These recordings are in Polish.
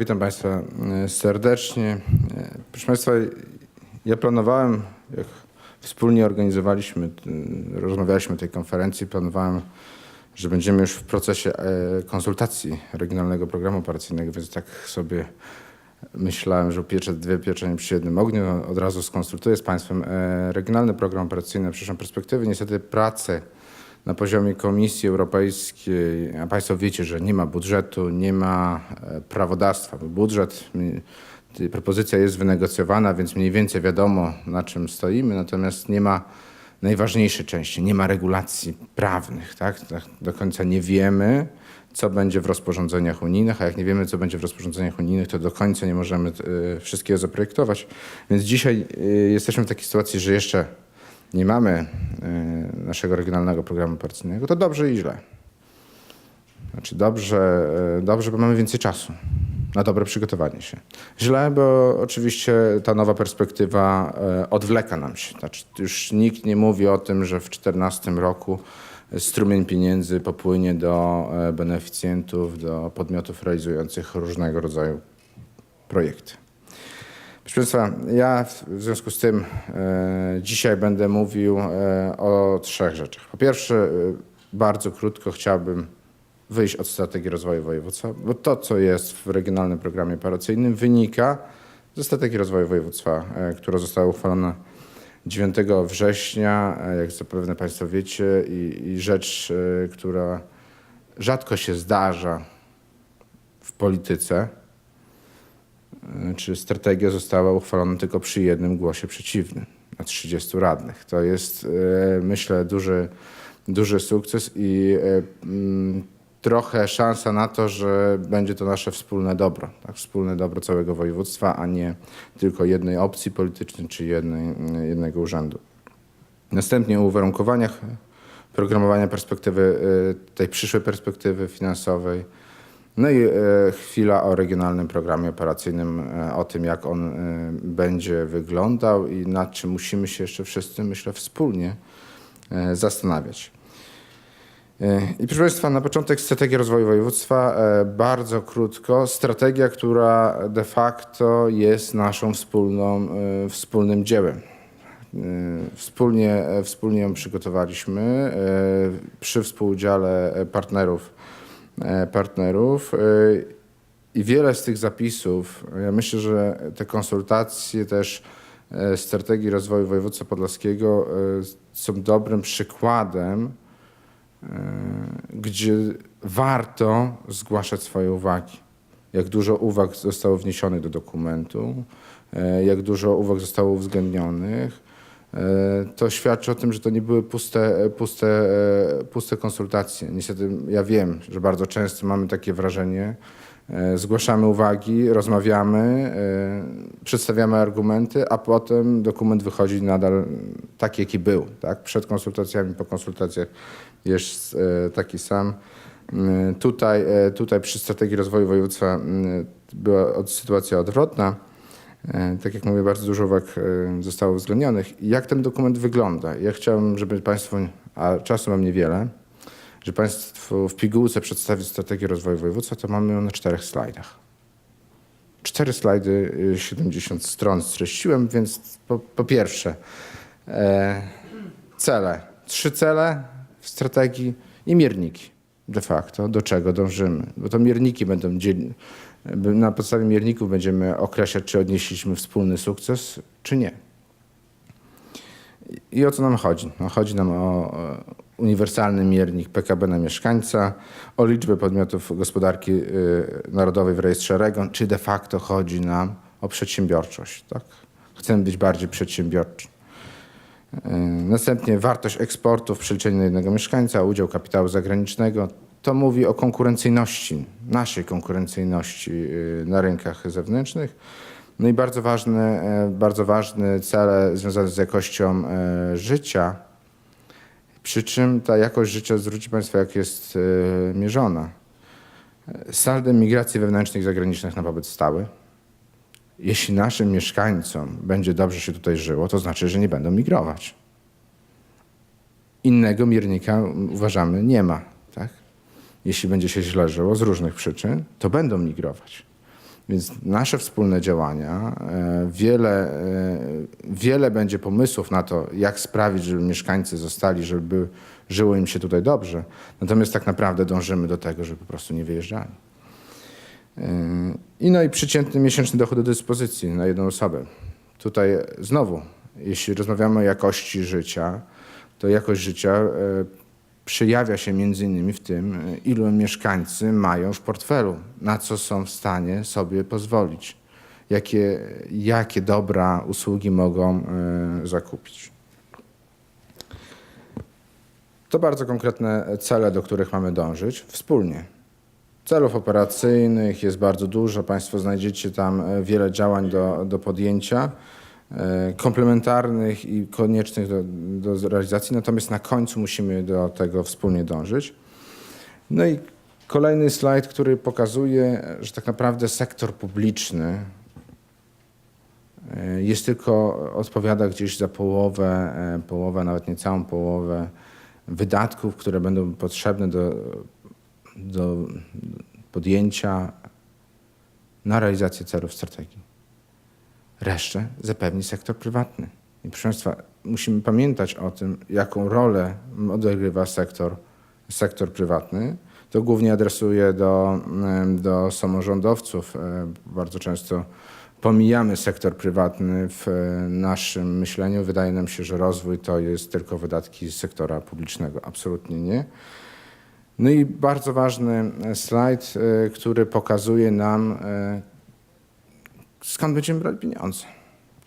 Witam Państwa e, serdecznie. E, Proszę Państwa, ja planowałem, jak wspólnie organizowaliśmy, rozmawialiśmy o tej konferencji, planowałem, że będziemy już w procesie e, konsultacji Regionalnego Programu Operacyjnego, więc tak sobie myślałem, że upieczę dwie pieczenie przy jednym ogniu. Od razu skonsultuję z Państwem Regionalny Program Operacyjny na przyszłą perspektywę. Niestety prace na poziomie Komisji Europejskiej, a Państwo wiecie, że nie ma budżetu, nie ma e, prawodawstwa. Budżet, propozycja jest wynegocjowana, więc mniej więcej wiadomo, na czym stoimy, natomiast nie ma najważniejszej części, nie ma regulacji prawnych. Tak? Tak Do końca nie wiemy, co będzie w rozporządzeniach unijnych, a jak nie wiemy, co będzie w rozporządzeniach unijnych, to do końca nie możemy e, wszystkiego zaprojektować. Więc dzisiaj e, jesteśmy w takiej sytuacji, że jeszcze nie mamy e, naszego regionalnego programu operacyjnego, to dobrze i źle. Znaczy dobrze, e, dobrze, bo mamy więcej czasu na dobre przygotowanie się. Źle, bo oczywiście ta nowa perspektywa e, odwleka nam się. Znaczy, już nikt nie mówi o tym, że w 2014 roku strumień pieniędzy popłynie do beneficjentów, do podmiotów realizujących różnego rodzaju projekty. Proszę Państwa, ja w związku z tym e, dzisiaj będę mówił e, o trzech rzeczach. Po pierwsze, e, bardzo krótko chciałbym wyjść od strategii rozwoju województwa, bo to, co jest w regionalnym programie operacyjnym, wynika ze strategii rozwoju województwa, która została uchwalona 9 września, jak zapewne Państwo wiecie, i, i rzecz, która rzadko się zdarza w polityce, czy strategia została uchwalona tylko przy jednym głosie przeciwnym na 30 radnych. To jest, e, myślę, duży, duży sukces i e, mm, trochę szansa na to, że będzie to nasze wspólne dobro, tak? wspólne dobro całego województwa, a nie tylko jednej opcji politycznej czy jednej, jednego urzędu. Następnie o uwarunkowaniach programowania perspektywy, tej przyszłej perspektywy finansowej. No i e, chwila o regionalnym programie operacyjnym, e, o tym, jak on e, będzie wyglądał i nad czym musimy się jeszcze wszyscy, myślę, wspólnie zastanawiać. I proszę Państwa, na początek strategia rozwoju województwa. Bardzo krótko. Strategia, która de facto jest naszą wspólną, wspólnym dziełem. Wspólnie, wspólnie ją przygotowaliśmy przy współudziale partnerów, partnerów e, i wiele z tych zapisów, ja myślę, że te konsultacje też e, strategii rozwoju województwa podlaskiego e, są dobrym przykładem, e, gdzie warto zgłaszać swoje uwagi. Jak dużo uwag zostało wniesionych do dokumentu, e, jak dużo uwag zostało uwzględnionych. E, To świadczy o tym, że to nie były puste, puste, e, puste konsultacje. Niestety ja wiem, że bardzo często mamy takie wrażenie, e, zgłaszamy uwagi, rozmawiamy, przedstawiamy argumenty, a potem dokument wychodzi nadal taki, jaki był. Tak? Przed konsultacjami, po konsultacjach jest taki sam. Mm, Tutaj, tutaj przy strategii rozwoju województwa mm, była sytuacja odwrotna. E, Tak jak mówię, bardzo dużo uwag e, zostało uwzględnionych. Jak ten dokument wygląda? Ja chciałem, żeby Państwo, a czasu mam niewiele, że Państwu w pigułce przedstawić strategię rozwoju województwa, to mamy ją na czterech slajdach. Cztery slajdy, y, 70 stron streściłem, więc po, po pierwsze e, cele. Trzy cele w strategii i mierniki de facto, do czego dążymy. Bo to mierniki będą dziel... na podstawie mierników będziemy określać, czy odnieśliśmy wspólny sukces, czy nie. I o co nam chodzi? No, chodzi nam o e, uniwersalny miernik PKB na mieszkańca, o liczbę podmiotów gospodarki y, narodowej w rejestrze REGON, czy de facto chodzi nam o przedsiębiorczość. Tak? Chcemy być bardziej przedsiębiorczy. Y, Następnie wartość eksportu w przeliczeniu na jednego mieszkańca, udział kapitału zagranicznego. To mówi o konkurencyjności, naszej konkurencyjności y, na rynkach zewnętrznych. No i bardzo ważne, e, bardzo ważne cele związane z jakością e, życia. Przy czym ta jakość życia, zwróci Państwo, jak jest e, mierzona. Saldem migracji wewnętrznych i zagranicznych na pobyt stały. Jeśli naszym mieszkańcom będzie dobrze się tutaj żyło, to znaczy, że nie będą migrować. Innego miernika uważamy nie ma. Tak? Jeśli będzie się źle żyło z różnych przyczyn, to będą migrować. Więc nasze wspólne działania, e, wiele, e, wiele będzie pomysłów na to, jak sprawić, żeby mieszkańcy zostali, żeby żyło im się tutaj dobrze. Natomiast tak naprawdę dążymy do tego, żeby po prostu nie wyjeżdżali. E, I no i przeciętny miesięczny dochód do dyspozycji na jedną osobę. Tutaj znowu, jeśli rozmawiamy o jakości życia, to jakość życia przejawia się innymi w tym, e, ilu mieszkańcy mają w portfelu, na co są w stanie sobie pozwolić, jakie, jakie dobra, usługi mogą e, zakupić. To bardzo konkretne cele, do których mamy dążyć wspólnie. Celów operacyjnych jest bardzo dużo. Państwo znajdziecie tam e, wiele działań do, do podjęcia, komplementarnych i koniecznych do, do realizacji, natomiast na końcu musimy do tego wspólnie dążyć. No i kolejny slajd, który pokazuje, że tak naprawdę sektor publiczny e, jest tylko, odpowiada gdzieś za połowę, e, połowę, nawet nie całą połowę wydatków, które będą potrzebne do, do podjęcia na realizację celów strategii. Resztę zapewni sektor prywatny. I proszę Państwa, musimy pamiętać o tym, jaką rolę odgrywa sektor, sektor prywatny. To głównie adresuję do, do samorządowców. E, Bardzo często pomijamy sektor prywatny w e, naszym myśleniu. Wydaje nam się, że rozwój to jest tylko wydatki z sektora publicznego. Absolutnie nie. No i bardzo ważny e, slajd, który pokazuje nam, skąd będziemy brać pieniądze.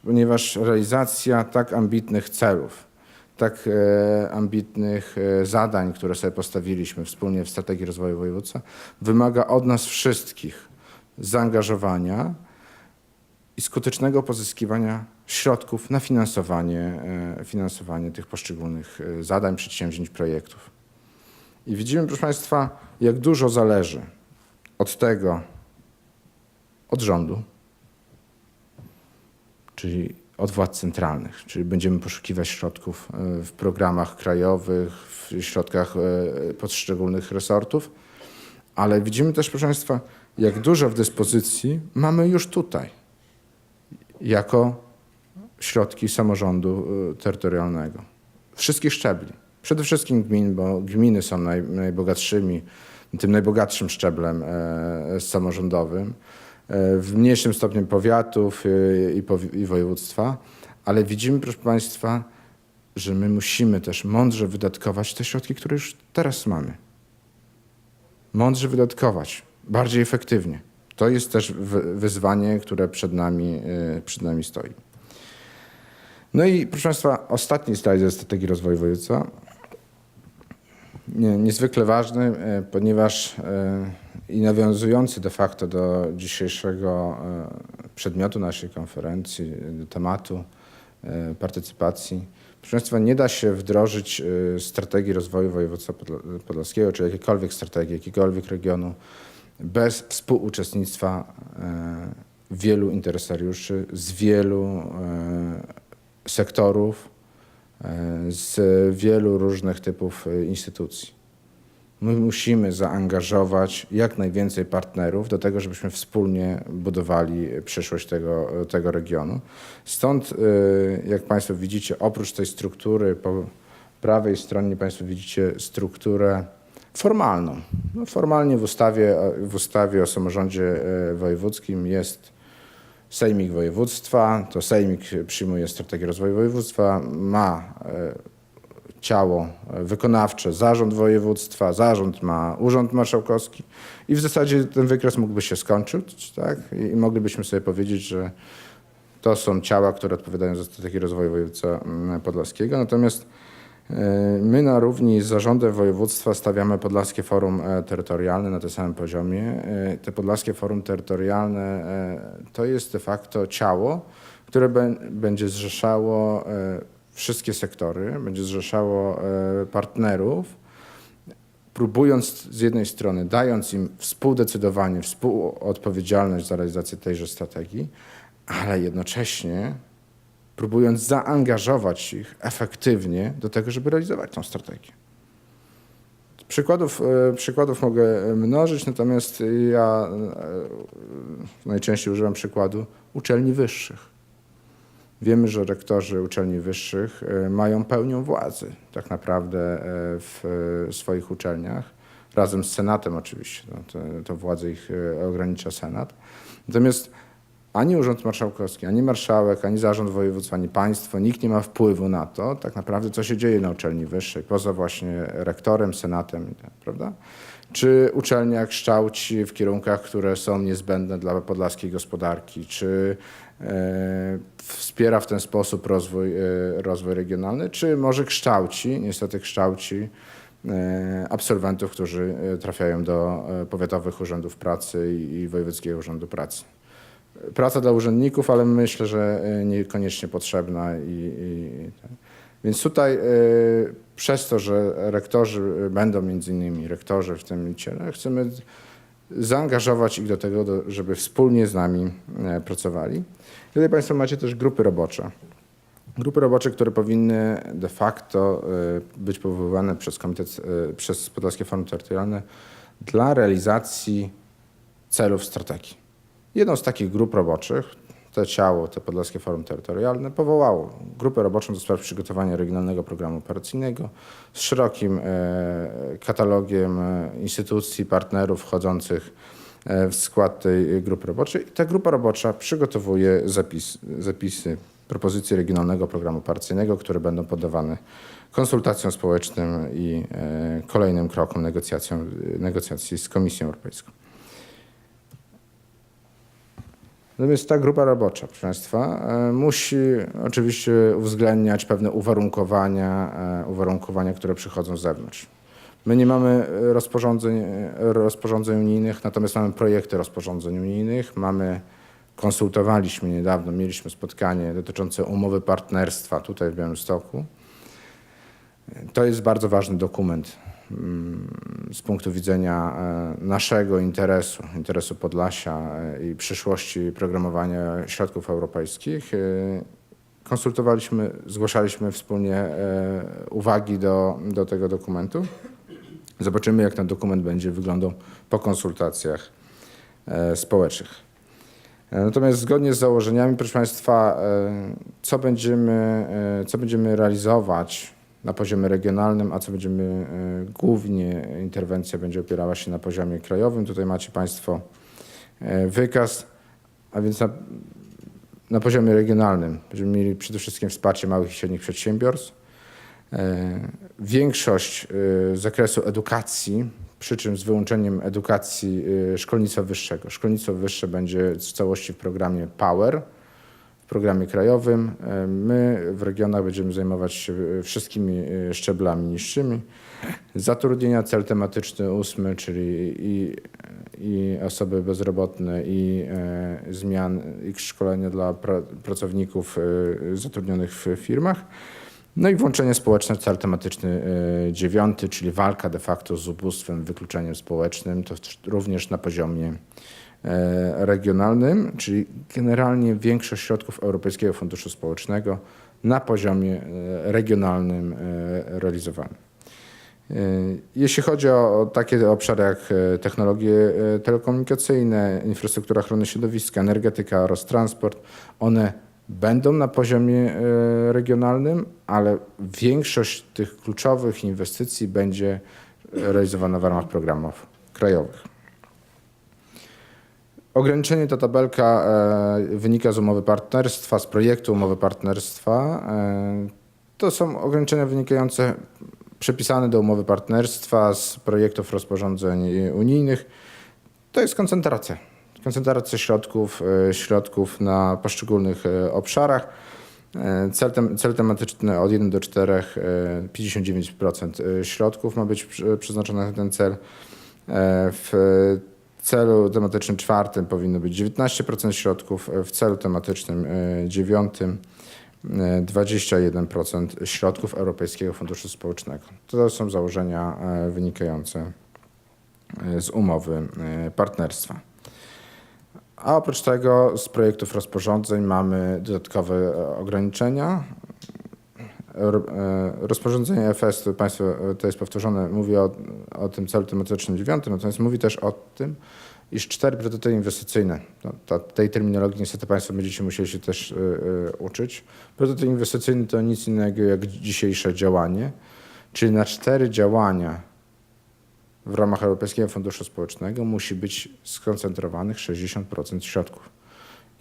Ponieważ realizacja tak ambitnych celów, tak e, ambitnych e, zadań, które sobie postawiliśmy wspólnie w strategii rozwoju województwa, wymaga od nas wszystkich zaangażowania i skutecznego pozyskiwania środków na finansowanie, e, finansowanie tych poszczególnych zadań, przedsięwzięć, projektów. I widzimy, proszę Państwa, jak dużo zależy od tego, od rządu, czyli od władz centralnych, czyli będziemy poszukiwać środków e, w programach krajowych, w środkach e, poszczególnych resortów, ale widzimy też, proszę Państwa, jak dużo w dyspozycji mamy już tutaj, jako środki samorządu e, terytorialnego. Wszystkich szczebli. Przede wszystkim gmin, bo gminy są naj, najbogatszymi, tym najbogatszym szczeblem samorządowym. E, w mniejszym stopniu powiatów e, i, powi- i województwa, ale widzimy, proszę Państwa, że my musimy też mądrze wydatkować te środki, które już teraz mamy. Mądrze wydatkować, bardziej efektywnie. To jest też wy- wyzwanie, które przed nami, e, przed nami stoi. No i proszę Państwa, ostatni slajd ze strategii rozwoju województwa. Nie- Niezwykle ważny, ponieważ i nawiązujący de facto do dzisiejszego e, przedmiotu naszej konferencji, e, tematu e, partycypacji. Proszę Państwa, nie da się wdrożyć strategii rozwoju województwa podla- podlaskiego, czy jakiejkolwiek strategii, jakiegokolwiek regionu bez współuczestnictwa wielu interesariuszy z wielu sektorów, z wielu różnych typów instytucji. My musimy zaangażować jak najwięcej partnerów do tego, żebyśmy wspólnie budowali przyszłość tego, tego regionu. Stąd, y, jak Państwo widzicie, oprócz tej struktury po prawej stronie Państwo widzicie strukturę formalną. No, formalnie w ustawie, w ustawie o samorządzie e, wojewódzkim jest Sejmik Województwa, to Sejmik przyjmuje strategię rozwoju województwa, ma e, ciało wykonawcze, zarząd województwa, zarząd ma urząd marszałkowski i w zasadzie ten wykres mógłby się skończyć, tak? I moglibyśmy sobie powiedzieć, że to są ciała, które odpowiadają za strategię rozwoju województwa mm, podlaskiego. Natomiast e, my na równi z zarządem województwa stawiamy Podlaskie Forum e, Terytorialne na tym samym poziomie. E, Te Podlaskie Forum Terytorialne e, to jest de facto ciało, które bę- będzie zrzeszało wszystkie sektory, będzie zrzeszało e, partnerów, próbując z jednej strony, dając im współdecydowanie, współodpowiedzialność za realizację tejże strategii, ale jednocześnie próbując zaangażować ich efektywnie do tego, żeby realizować tą strategię. Przykładów, e, przykładów mogę mnożyć, natomiast ja e, najczęściej używam przykładu uczelni wyższych. Wiemy, że rektorzy uczelni wyższych e, mają pełnią władzy tak naprawdę e, w e, swoich uczelniach, razem z Senatem oczywiście. No, to, władzę ich ogranicza Senat. Natomiast ani Urząd Marszałkowski, ani marszałek, ani zarząd województwa, ani państwo, nikt nie ma wpływu na to, tak naprawdę, co się dzieje na uczelni wyższej, poza właśnie rektorem, senatem, prawda? Czy uczelnia kształci w kierunkach, które są niezbędne dla podlaskiej gospodarki, czy e, wspiera w ten sposób rozwój, e, rozwój regionalny, czy może kształci, niestety kształci e, absolwentów, którzy trafiają do powiatowych urzędów pracy i wojewódzkiego urzędu pracy praca dla urzędników, ale myślę, że e, niekoniecznie potrzebna. I, i, tak. Więc tutaj e, przez to, że rektorzy będą między innymi rektorzy w tym ciele, chcemy zaangażować ich do tego, żeby wspólnie z nami e, pracowali. Tutaj Państwo macie też grupy robocze. Grupy robocze, które powinny de facto e, być powoływane przez komitet, e, przez Podlaskie Forum Terytorialne dla realizacji celów strategii. Jedną z takich grup roboczych, to ciało, to Podlaskie Forum Terytorialne, powołało grupę roboczą do spraw przygotowania regionalnego programu operacyjnego z szerokim e, katalogiem e, instytucji, partnerów wchodzących e, w skład tej grupy roboczej. Ta grupa robocza przygotowuje zapis, zapisy, propozycje regionalnego programu operacyjnego, które będą poddawane konsultacjom społecznym i kolejnym krokom negocjacji z Komisją Europejską. Natomiast ta grupa robocza, proszę Państwa, e, musi oczywiście uwzględniać pewne uwarunkowania, e, uwarunkowania, które przychodzą z zewnątrz. My nie mamy rozporządzeń, rozporządzeń unijnych, natomiast mamy projekty rozporządzeń unijnych, mamy, konsultowaliśmy niedawno, mieliśmy spotkanie dotyczące umowy partnerstwa tutaj w Białymstoku. To jest bardzo ważny dokument z punktu widzenia e, naszego interesu, interesu Podlasia e, i przyszłości programowania środków europejskich. E, Konsultowaliśmy, zgłaszaliśmy wspólnie uwagi do, do tego dokumentu. Zobaczymy, jak ten dokument będzie wyglądał po konsultacjach społecznych. Natomiast zgodnie z założeniami, proszę Państwa, co będziemy, co będziemy realizować na poziomie regionalnym, a co będziemy e, głównie interwencja będzie opierała się na poziomie krajowym. Tutaj macie Państwo e, wykaz, a więc na, na poziomie regionalnym będziemy mieli przede wszystkim wsparcie małych i średnich przedsiębiorstw. E, Większość e, zakresu edukacji, przy czym z wyłączeniem edukacji szkolnictwa wyższego. Szkolnictwo wyższe będzie w całości w programie POWER, programie krajowym. E, My w regionach będziemy zajmować się wszystkimi e, szczeblami niższymi. Zatrudnienia, cel tematyczny ósmy, czyli i, i osoby bezrobotne, i e, zmian, i szkolenia dla pra, pracowników e, zatrudnionych w firmach. No i włączenie społeczne, cel tematyczny e, dziewiąty, czyli walka de facto z ubóstwem, wykluczeniem społecznym, to również na poziomie regionalnym, czyli generalnie większość środków Europejskiego Funduszu Społecznego na poziomie e, regionalnym e, realizowanym. E, Jeśli chodzi o takie obszary jak e, technologie e, telekomunikacyjne, infrastruktura ochrony środowiska, energetyka oraz transport, one będą na poziomie e, regionalnym, ale większość tych kluczowych inwestycji będzie realizowana w ramach programów krajowych. Ograniczenie ta tabelka e, wynika z umowy partnerstwa, z projektu umowy partnerstwa. E, To są ograniczenia wynikające, przypisane do umowy partnerstwa z projektów rozporządzeń unijnych. To jest koncentracja. Koncentracja środków, e, środków na poszczególnych obszarach. Cel, tem, cel tematyczny od 1 do 4, e, 59% środków ma być przeznaczone na ten cel. E, W celu tematycznym czwartym powinno być 19% środków, e, w celu tematycznym e, dziewiątym e, 21% środków Europejskiego Funduszu Społecznego. To są założenia e, wynikające e, z umowy e, partnerstwa. A oprócz tego z projektów rozporządzeń mamy dodatkowe e, ograniczenia. E, rozporządzenie FS, to Państwo, to jest powtórzone, mówi o, o tym celu tematycznym dziewiątym, natomiast mówi też o tym, iż cztery priorytety inwestycyjne, no, ta, tej terminologii niestety Państwo będziecie musieli się też e, e, uczyć. Priorytet inwestycyjny to nic innego jak dzisiejsze działanie, czyli na cztery działania w ramach Europejskiego Funduszu Społecznego musi być skoncentrowanych 60% środków.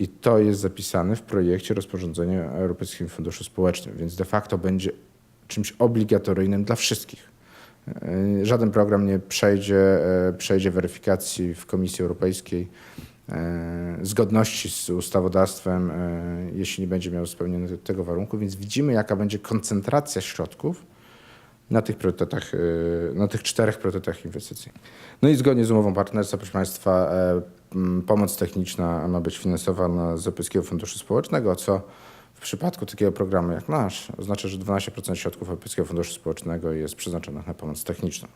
I to jest zapisane w projekcie rozporządzenia Europejskim Funduszu Społecznym, więc de facto będzie czymś obligatoryjnym dla wszystkich. E, Żaden program nie przejdzie, e, przejdzie weryfikacji w Komisji Europejskiej e, zgodności z ustawodawstwem, jeśli nie będzie miał spełniony tego warunku, więc widzimy, jaka będzie koncentracja środków na tych priorytetach, na tych czterech priorytetach inwestycyjnych. No i zgodnie z umową partnerstwa, proszę Państwa, pomoc techniczna ma być finansowana z Europejskiego Funduszu Społecznego, co w przypadku takiego programu jak nasz oznacza, że 12% środków Europejskiego Funduszu Społecznego jest przeznaczonych na pomoc techniczną.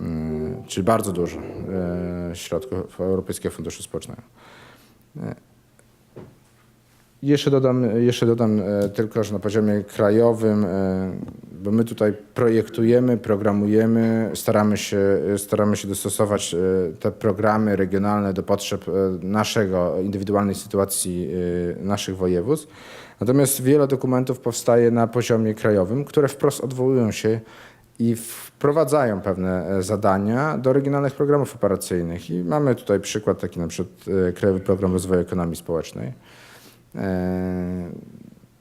Mm, Czyli bardzo dużo e, środków Europejskiego Funduszu Społecznego. Jeszcze dodam, jeszcze dodam e, tylko, że na poziomie krajowym, e, bo my tutaj projektujemy, programujemy, staramy się, staramy się dostosować e, te programy regionalne do potrzeb e, naszego, indywidualnej sytuacji e, naszych województw. Natomiast wiele dokumentów powstaje na poziomie krajowym, które wprost odwołują się i wprowadzają pewne zadania do regionalnych programów operacyjnych. I mamy tutaj przykład taki na przykład Krajowy Program Rozwoju Ekonomii Społecznej.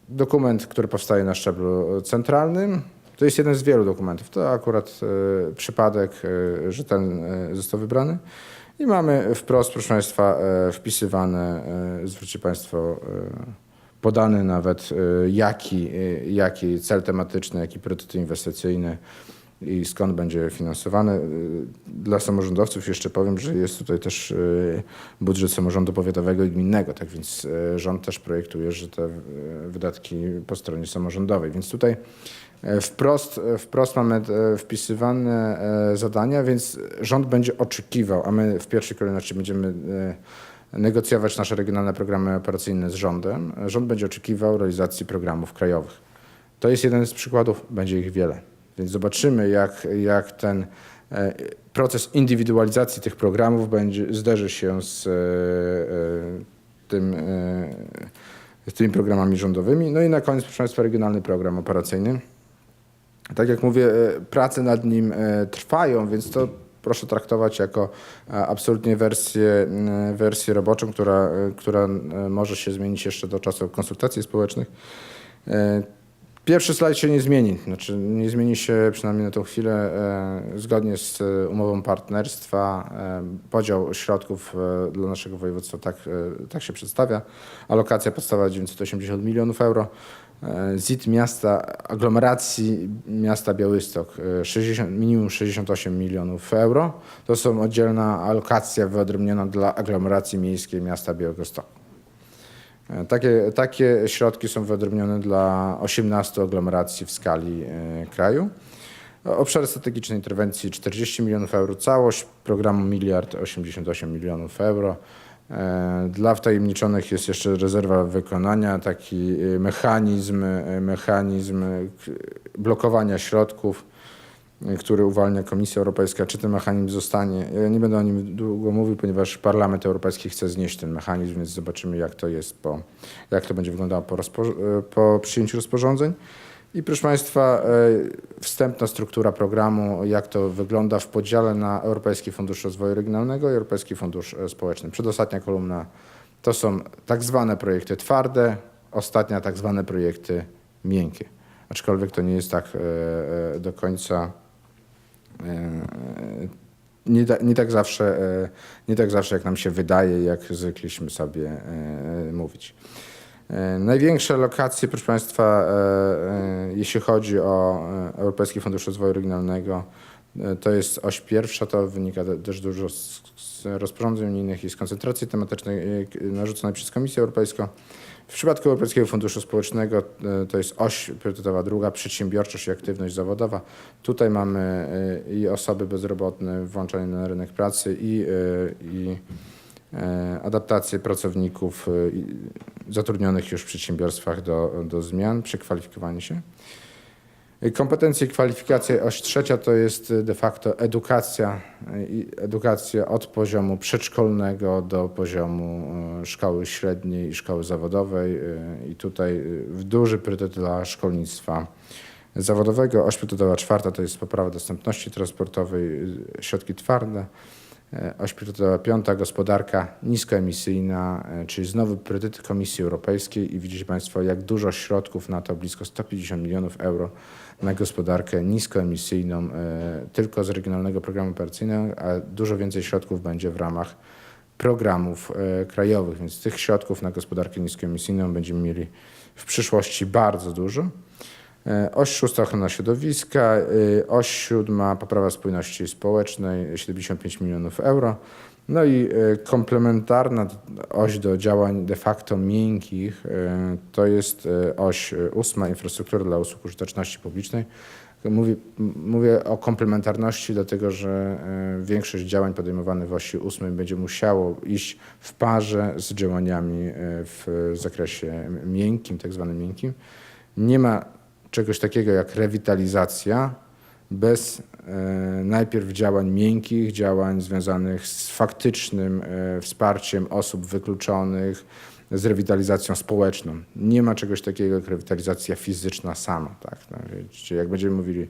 Dokument, który powstaje na szczeblu centralnym, to jest jeden z wielu dokumentów. To akurat e, przypadek, e, że ten e, został wybrany. I mamy wprost, proszę Państwa, wpisywane, zwróćcie Państwo, podany nawet jaki, jaki cel tematyczny, jaki priorytet inwestycyjny i skąd będzie finansowane. Y, Dla samorządowców jeszcze powiem, że jest tutaj też y, budżet samorządu powiatowego i gminnego, tak więc y, rząd też projektuje, że te wydatki po stronie samorządowej. Więc tutaj e, wprost, e, wprost mamy e, wpisywane zadania, więc rząd będzie oczekiwał, a my w pierwszej kolejności będziemy negocjować nasze regionalne programy operacyjne z rządem. Rząd będzie oczekiwał realizacji programów krajowych. To jest jeden z przykładów, będzie ich wiele. Więc zobaczymy, jak, jak ten e, proces indywidualizacji tych programów będzie, zderzy się z, e, e, tym, z tymi programami rządowymi. No i na koniec, proszę Państwa, regionalny program operacyjny. Tak jak mówię, prace nad nim trwają, więc to proszę traktować jako absolutnie wersję, wersję roboczą, która, która może się zmienić jeszcze do czasu konsultacji społecznych. Pierwszy slajd się nie zmieni, znaczy nie zmieni się przynajmniej na tą chwilę e, zgodnie z e, umową partnerstwa. E, podział środków dla naszego województwa tak, tak się przedstawia. Alokacja podstawowa 980 milionów euro. ZIT miasta, aglomeracji miasta Białystok e, 60, minimum 68 milionów euro. To są oddzielna alokacja wyodrębniona dla aglomeracji miejskiej miasta Białegostoku. E, Takie, takie środki są wyodrębnione dla 18 aglomeracji w skali e, kraju. Obszary strategicznej interwencji 40 milionów euro, całość programu miliard 88 milionów euro. E, Dla wtajemniczonych jest jeszcze rezerwa wykonania, taki mechanizm, mechanizm blokowania środków, który uwalnia Komisja Europejska. Czy ten mechanizm zostanie? Ja nie będę o nim długo mówił, ponieważ Parlament Europejski chce znieść ten mechanizm, więc zobaczymy, jak to jest, po, jak to będzie wyglądało po, po przyjęciu rozporządzeń. I proszę Państwa, e, wstępna struktura programu, jak to wygląda w podziale na Europejski Fundusz Rozwoju Regionalnego i Europejski Fundusz e, Społeczny. Przedostatnia kolumna to są tak zwane projekty twarde, ostatnia tak zwane projekty miękkie. Aczkolwiek to nie jest tak e, do końca nie, ta, nie, tak zawsze, e, nie tak zawsze, jak nam się wydaje, jak zwykliśmy sobie e, mówić. E, Największe lokacje, proszę Państwa, e, e, jeśli chodzi o e, Europejski Fundusz Rozwoju Regionalnego, e, to jest oś pierwsza, to wynika te- też dużo z, rozporządzeń unijnych i z koncentracji tematycznej e, narzuconej przez Komisję Europejską. W przypadku Europejskiego Funduszu Społecznego e, to jest oś priorytetowa druga, przedsiębiorczość i aktywność zawodowa. Tutaj mamy e, i osoby bezrobotne, włączanie na rynek pracy i, e, i adaptację pracowników zatrudnionych już w przedsiębiorstwach do, do zmian, przekwalifikowanie się. Kompetencje i kwalifikacje, oś trzecia to jest y, de facto edukacja, i edukacja od poziomu przedszkolnego do poziomu y, szkoły średniej i szkoły zawodowej i tutaj duży priorytet dla szkolnictwa zawodowego. Oś priorytetowa czwarta to jest poprawa dostępności transportowej, środki twarde. E, piąta gospodarka niskoemisyjna, e, czyli znowu priorytety Komisji Europejskiej i widzicie Państwo jak dużo środków na to, blisko 150 milionów euro na gospodarkę niskoemisyjną e, tylko z Regionalnego Programu Operacyjnego, a dużo więcej środków będzie w ramach programów krajowych, więc tych środków na gospodarkę niskoemisyjną będziemy mieli w przyszłości bardzo dużo. E, Oś szósta ochrona środowiska, e, oś siódma poprawa spójności społecznej 75 milionów euro. No i e, komplementarna oś do działań de facto miękkich to jest oś ósma infrastruktura dla usług użyteczności publicznej. Mówię, mówię o komplementarności, dlatego że większość działań podejmowanych w osi ósmej będzie musiało iść w parze z działaniami w zakresie miękkim, tak zwanym miękkim. Nie ma czegoś takiego jak rewitalizacja bez e, najpierw działań miękkich, działań związanych z faktycznym e, wsparciem osób wykluczonych, z rewitalizacją społeczną. Nie ma czegoś takiego jak rewitalizacja fizyczna sama. Tak? No, jak będziemy mówili,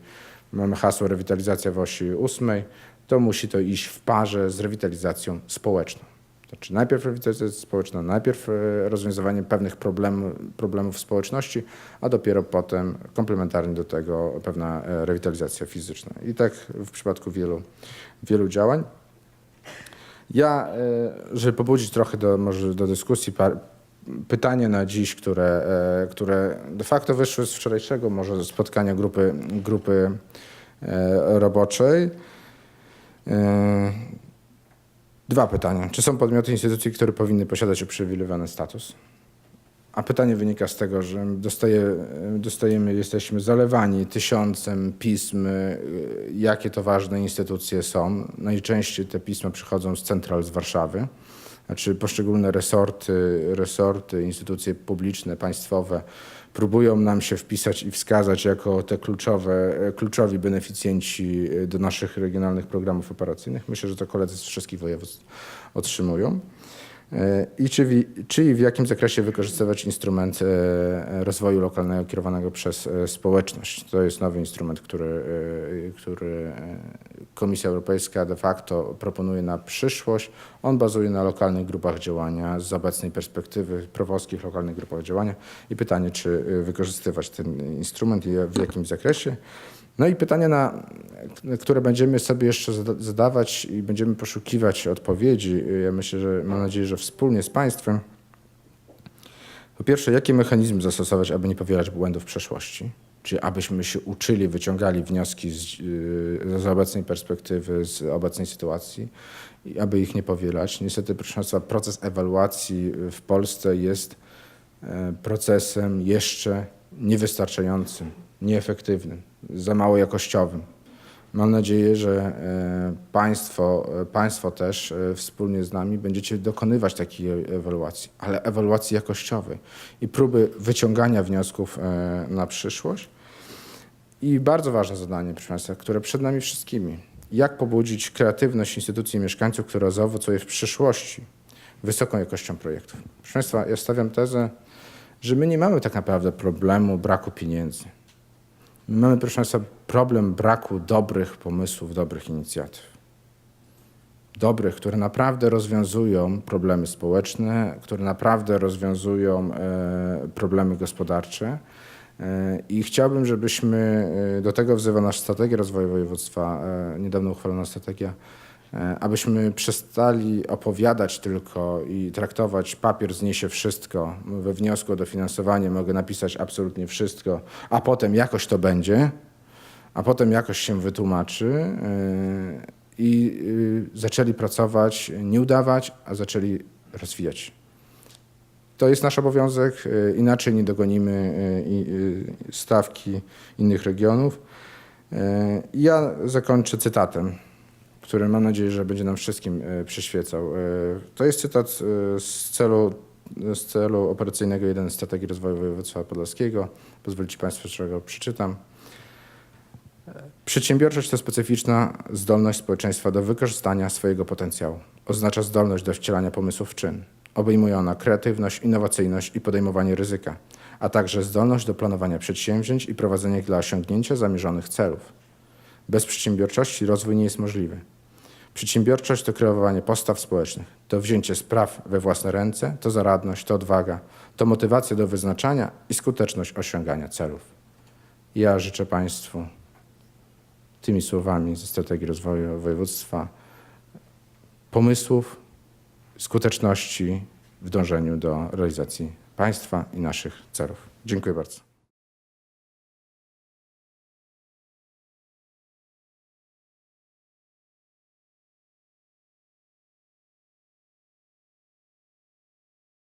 mamy hasło rewitalizacja w osi ósmej, to musi to iść w parze z rewitalizacją społeczną. Znaczy najpierw rewitalizacja społeczna, najpierw e, rozwiązywanie pewnych problem, problemów społeczności, a dopiero potem komplementarnie do tego pewna e, rewitalizacja fizyczna. I tak w przypadku wielu, wielu działań. Ja, e, żeby pobudzić trochę do, może do dyskusji, par, pytanie na dziś, które, które de facto wyszły z wczorajszego może spotkania grupy, grupy roboczej. Dwa pytania. Czy są podmioty instytucji, które powinny posiadać uprzywilejowany status? A pytanie wynika z tego, że dostaje, dostajemy, jesteśmy zalewani tysiącem pism, jakie to ważne instytucje są. Najczęściej te pisma przychodzą z central z Warszawy. Znaczy poszczególne resorty, resorty, instytucje publiczne, państwowe próbują nam się wpisać i wskazać jako te kluczowe, kluczowi beneficjenci do naszych regionalnych programów operacyjnych. Myślę, że to koledzy z wszystkich województw otrzymują. E, I czy, czy i w jakim zakresie wykorzystywać instrument e, rozwoju lokalnego kierowanego przez e, społeczność? To jest nowy instrument, który, który Komisja Europejska de facto proponuje na przyszłość. On bazuje na lokalnych grupach działania z obecnej perspektywy prowolskich lokalnych grupach działania. I pytanie, czy wykorzystywać ten instrument i w jakim zakresie? No i pytanie, na, które będziemy sobie jeszcze zada- zadawać i będziemy poszukiwać odpowiedzi. Ja myślę, że mam nadzieję, że wspólnie z Państwem. Po pierwsze, jakie mechanizmy zastosować, aby nie powielać błędów przeszłości? Czyli abyśmy się uczyli, wyciągali wnioski z, yy, z obecnej perspektywy, z obecnej sytuacji i aby ich nie powielać. Niestety, proszę Państwa, proces ewaluacji w Polsce jest e, procesem jeszcze niewystarczającym, nieefektywnym, za mało jakościowym. Mam nadzieję, że e, państwo, e, państwo też e, wspólnie z nami będziecie dokonywać takiej ewaluacji, ale ewaluacji jakościowej i próby wyciągania wniosków na przyszłość. I bardzo ważne zadanie, proszę Państwa, które przed nami wszystkimi. Jak pobudzić kreatywność instytucji i mieszkańców, która zaowocuje w przyszłości wysoką jakością projektów. Proszę Państwa, ja stawiam tezę, że my nie mamy tak naprawdę problemu braku pieniędzy. My mamy, proszę Państwa, problem braku dobrych pomysłów, dobrych inicjatyw. Dobrych, które naprawdę rozwiązują problemy społeczne, które naprawdę rozwiązują e, problemy gospodarcze. E, I chciałbym, żebyśmy, e, do tego wzywa nasza strategia rozwoju województwa, niedawno uchwalona strategia, abyśmy przestali opowiadać tylko i traktować papier zniesie wszystko. We wniosku o dofinansowanie mogę napisać absolutnie wszystko, a potem jakoś to będzie, a potem jakoś się wytłumaczy e, i e, zaczęli pracować, nie udawać, a zaczęli rozwijać. To jest nasz obowiązek, e, inaczej nie dogonimy e, e, stawki innych regionów. E, Ja zakończę cytatem. Który mam nadzieję, że będzie nam wszystkim e, przyświecał. E, To jest cytat e, z celu, z celu operacyjnego 1 Strategii Rozwoju Województwa Podlaskiego. Pozwolicie Państwo, że go przeczytam. Przedsiębiorczość to specyficzna zdolność społeczeństwa do wykorzystania swojego potencjału. Oznacza zdolność do wcielania pomysłów w czyn. Obejmuje ona kreatywność, innowacyjność i podejmowanie ryzyka, a także zdolność do planowania przedsięwzięć i prowadzenia ich dla osiągnięcia zamierzonych celów. Bez przedsiębiorczości rozwój nie jest możliwy. Przedsiębiorczość to kreowanie postaw społecznych, to wzięcie spraw we własne ręce, to zaradność, to odwaga, to motywacja do wyznaczania i skuteczność osiągania celów. Ja życzę Państwu tymi słowami ze strategii rozwoju województwa pomysłów, skuteczności w dążeniu do realizacji państwa i naszych celów. Dziękuję bardzo.